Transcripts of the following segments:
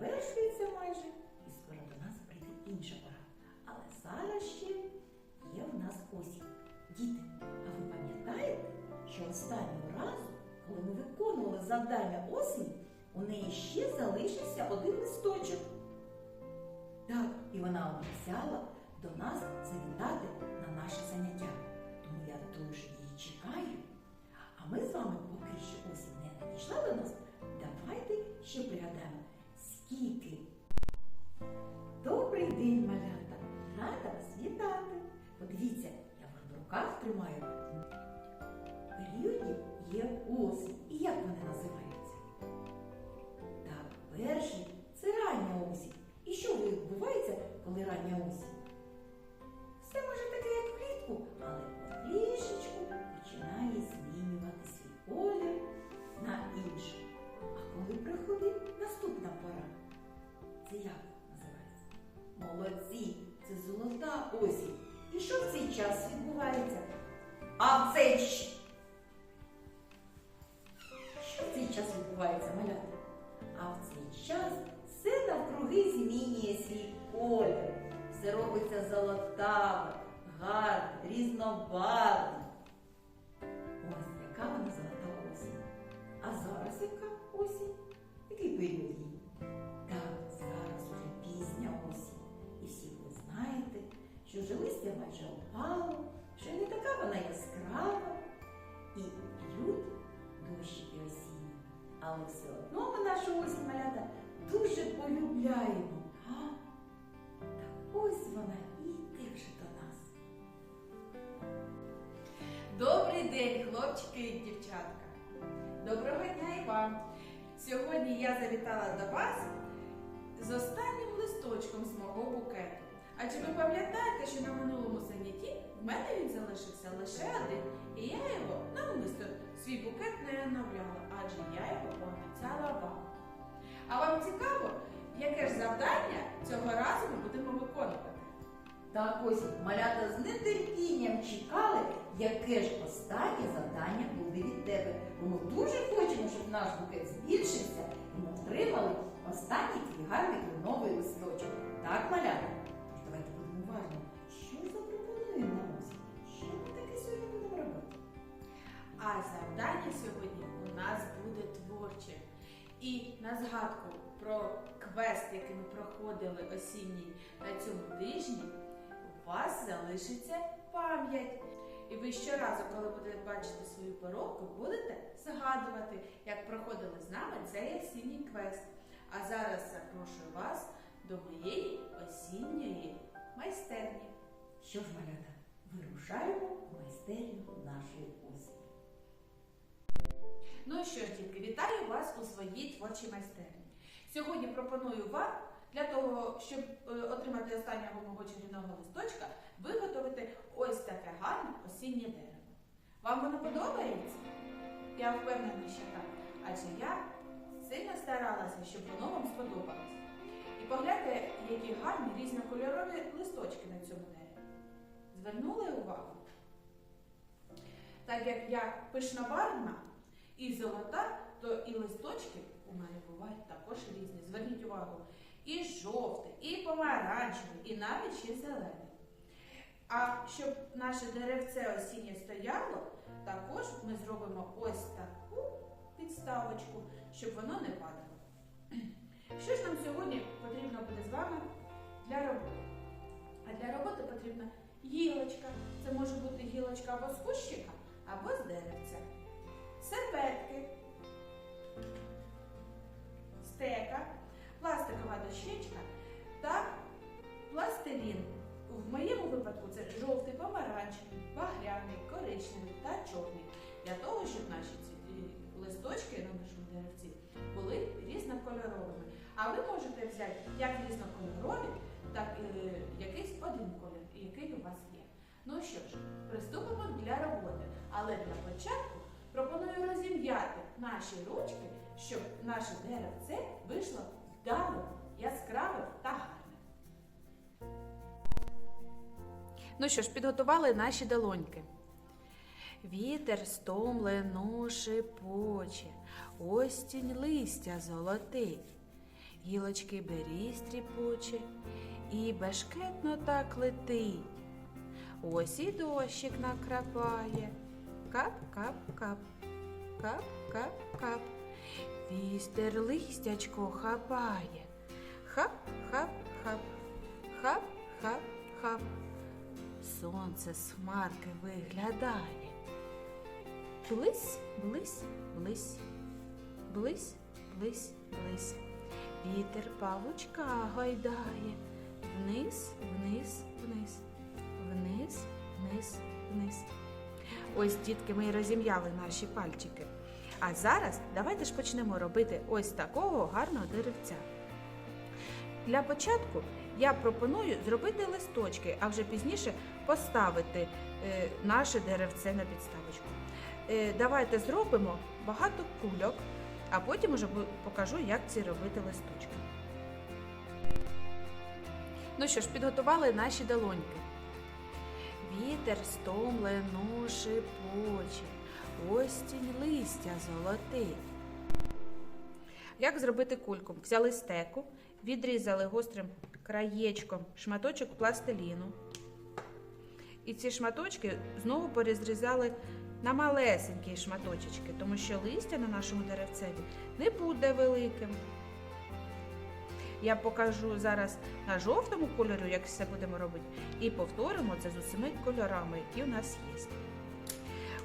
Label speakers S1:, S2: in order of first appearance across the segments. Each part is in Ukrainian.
S1: завершується майже, і скоро до нас прийде інша пора. Але зараз ще є в нас осінь. Діти, а ви пам'ятаєте, що останнього разу, коли ми виконували завдання осені, у неї ще залишився один листочок. Так, і вона обіцяла до нас завітати на наше заняття. Тому я дуже її чекаю. Що відбувається, коли рання осінь? Все може таке, як влітку, але потрішечку починає змінювати свій колір на інший. А коли приходить наступна пора, це як називається? Молодці, це золота осінь. І що в цей час відбувається? А в цей що в цей час відбувається, малята? А в цей час все змінює свій колір. Все робиться золотаве, гарне, різнобарвне. Ось яка вона золота осінь. А зараз яка осінь? Який період її? Так, зараз уже пізня осінь. І всі ви знаєте, що вже листя майже опало, що не така вона яскрава. І п'ють дощики осінні. Але все одно ми нашу осінь малята дуже полюбляємо. А? Так ось вона і йде вже до нас.
S2: Добрий день, хлопчики і дівчатка. Доброго дня і вам. Сьогодні я завітала до вас з останнім листочком з мого букету. Адже ви пам'ятаєте, що на минулому занятті в мене він залишився лише один, і я його навмисно свій букет не оновляла, адже я його пообіцяла вам. А вам цікаво, яке ж завдання цього разу ми будемо виконувати?
S1: Так ось малята з нетерпінням чекали, яке ж останнє завдання буде від тебе. Бо ми дуже хочемо, щоб наш букет збільшився і ми отримали останній твій гарний кленовий листочок. Так, малята? Давайте будемо уважні. Що ж запропонуємо нам осінь? Що ми таке сьогодні будемо робити?
S2: А завдання сьогодні у нас буде творче. І на згадку про квест, який ми проходили осінній на цьому тижні, у вас залишиться пам'ять. І ви щоразу, коли будете бачити свою поробку, будете згадувати, як проходили з нами цей осінній квест. А зараз запрошую вас до моєї осінньої майстерні.
S1: Що ж, малята, вирушаємо в майстерню нашої осені.
S2: Ну що ж, дітки, вітаю вас у своїй творчій майстерні. Сьогодні пропоную вам для того, щоб е, отримати останнього мого чарівного листочка, виготовити ось таке гарне осіннє дерево. Вам воно подобається? Я впевнена, що так. Адже я сильно старалася, щоб воно вам сподобалось. І погляньте, які гарні різнокольорові листочки на цьому дереві. Звернули увагу? Так як я пишнобарвна і золота, то і листочки у мене бувають також різні. Зверніть увагу, і жовтий, і помаранчевий, і навіть ще зелений. А щоб наше деревце осіннє стояло, також ми зробимо ось таку підставочку, щоб воно не падало. Що ж нам сьогодні потрібно буде з вами для роботи? А для роботи потрібна гілочка. Це може бути гілочка або з кущика, або з деревця серветки, стека, пластикова дощечка та пластилін. В моєму випадку це жовтий, помаранчевий, багряний, коричневий та чорний. Для того, щоб наші е, листочки на нашому деревці були різнокольоровими. А ви можете взяти як різнокольорові, так і якийсь один колір, який у вас є. Ну що ж, приступимо для роботи. Але для початку пропоную розім'яти наші ручки, щоб наше деревце вийшло вдалим, яскравим та гарним. Ну що ж, підготували наші долоньки. Вітер стомлено шипоче, осінь листя золотить, гілочки берізь тріпоче, і бешкетно так летить. Ось і дощик накрапає, кап-кап-кап, кап-кап-кап. Вістер листячко хапає, хап-хап-хап, хап-хап-хап. Сонце з хмарки виглядає. Блись, блись, блись, блись, блись, блись. Вітер павучка гойдає. Вниз, вниз, вниз, вниз, вниз, вниз. Ось, дітки, ми розім'яли наші пальчики. А зараз давайте ж почнемо робити ось такого гарного деревця. Для початку я пропоную зробити листочки, а вже пізніше поставити е, наше деревце на підставочку. Е, давайте зробимо багато кульок, а потім уже покажу, як ці робити листочки. Ну що ж, підготували наші долоньки. Вітер стомлено шипоче, осінь листя золотить. Як зробити кульку? Взяли стеку, відрізали гострим краєчком шматочок пластиліну. І ці шматочки знову порозрізали на малесенькі шматочечки, тому що листя на нашому деревцеві не буде великим. Я покажу зараз на жовтому кольорі, як все будемо робити, і повторимо це з усіми кольорами, які у нас є.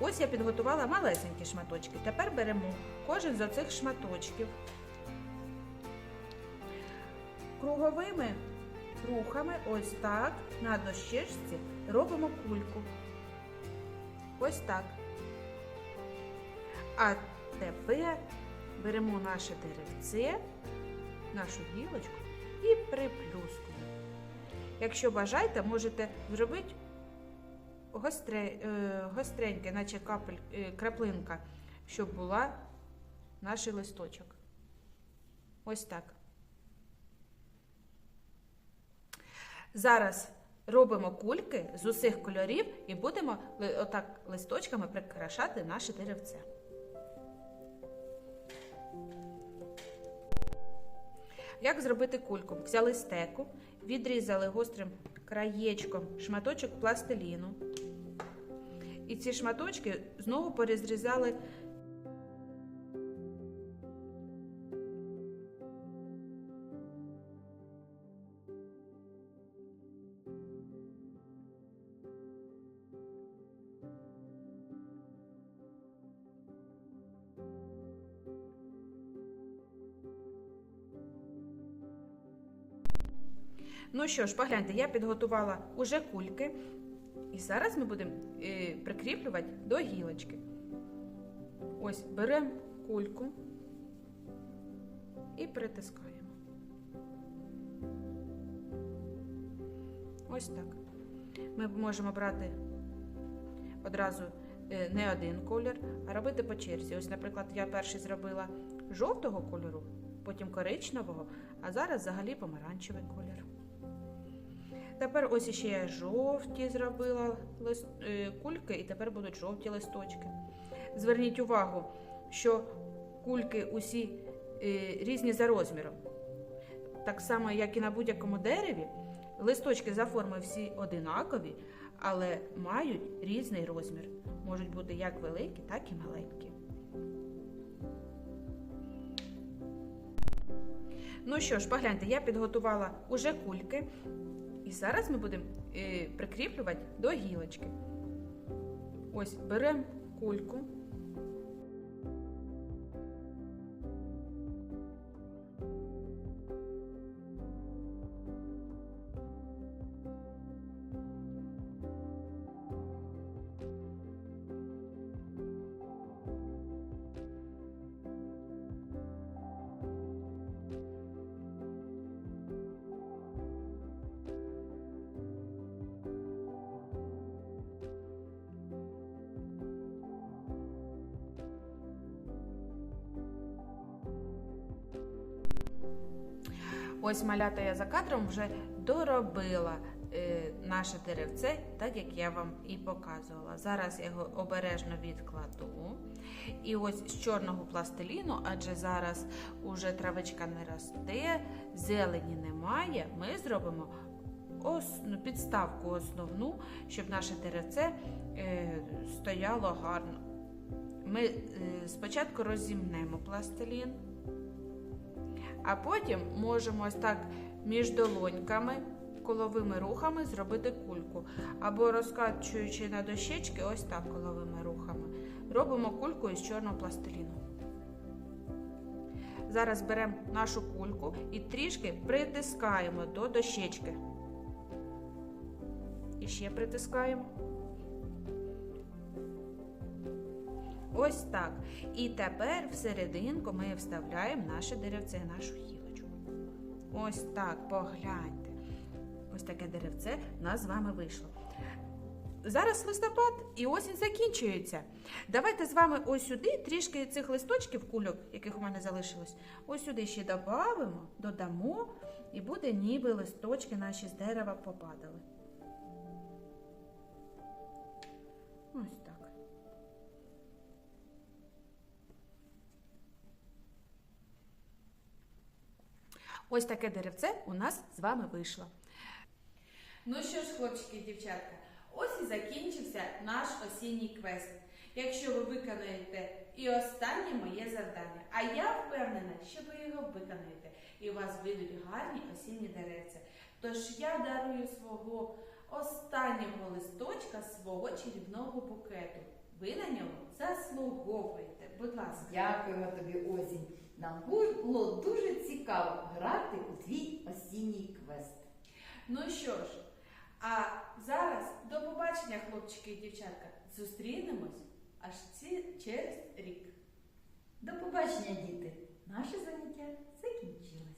S2: Ось я підготувала малесенькі шматочки. Тепер беремо кожен з оцих шматочків. Круговими рухами, ось так, на дощечці робимо кульку. Ось так. А тепер беремо наше деревце, нашу гілочку і приплюскуємо. Якщо бажаєте, можете зробити гостре, е, гостреньке, наче капель, е, краплинка, щоб була наш листочок. Ось так. Зараз робимо кульки з усіх кольорів і будемо отак листочками прикрашати наше деревце. Як зробити кульку? Взяли стеку, відрізали гострим краєчком шматочок пластиліну. І ці шматочки знову порозрізали Ну що ж, погляньте, я підготувала уже кульки. І зараз ми будемо е, прикріплювати до гілочки. Ось беремо кульку і притискаємо. Ось так. Ми можемо брати одразу е, не один колір, а робити по черзі. Ось, наприклад, я перший зробила жовтого кольору, потім коричневого, а зараз взагалі помаранчевий колір. Тепер ось іще я жовті зробила е, кульки, і тепер будуть жовті листочки. Зверніть увагу, що кульки усі е, різні за розміром. Так само, як і на будь-якому дереві, листочки за формою всі одинакові, але мають різний розмір. Можуть бути як великі, так і маленькі. Ну що ж, погляньте, я підготувала уже кульки. І зараз ми будемо е, прикріплювати до гілочки. Ось беремо кульку. Ось малята я за кадром вже доробила е, наше деревце, так як я вам і показувала. Зараз я його обережно відкладу. І ось з чорного пластиліну, адже зараз уже травичка не росте, зелені немає. Ми зробимо ос- ну, підставку основну, щоб наше деревце е, стояло гарно. Ми е, спочатку розімнемо пластилін, а потім можемо ось так між долоньками, коловими рухами зробити кульку. Або розкачуючи на дощечки, ось так коловими рухами. Робимо кульку із чорного пластиліну. Зараз беремо нашу кульку і трішки притискаємо до дощечки. І ще притискаємо. Ось так. І тепер всерединку ми вставляємо наше деревце, нашу гілочку. Ось так, погляньте. Ось таке деревце в нас з вами вийшло. Зараз листопад і осінь закінчується. Давайте з вами ось сюди трішки цих листочків, кульок, яких у мене залишилось, ось сюди ще додамо, додамо, і буде ніби листочки наші з дерева попадали. Ось так. Ось таке деревце у нас з вами вийшло. Ну що ж, хлопчики і дівчатка, ось і закінчився наш осінній квест. Якщо ви виконаєте і останнє моє завдання, а я впевнена, що ви його виконаєте, і у вас вийдуть гарні осінні деревця. Тож я дарую свого останнього листочка свого чарівного букету. Ви на нього заслуговуєте. Будь ласка.
S1: Дякуємо тобі, осінь. Нам було дуже цікаво грати у твій осінній квест.
S2: Ну що ж, а зараз до побачення, хлопчики і дівчатка. Зустрінемось аж ці, через рік.
S1: До побачення, діти! Наше заняття закінчилось.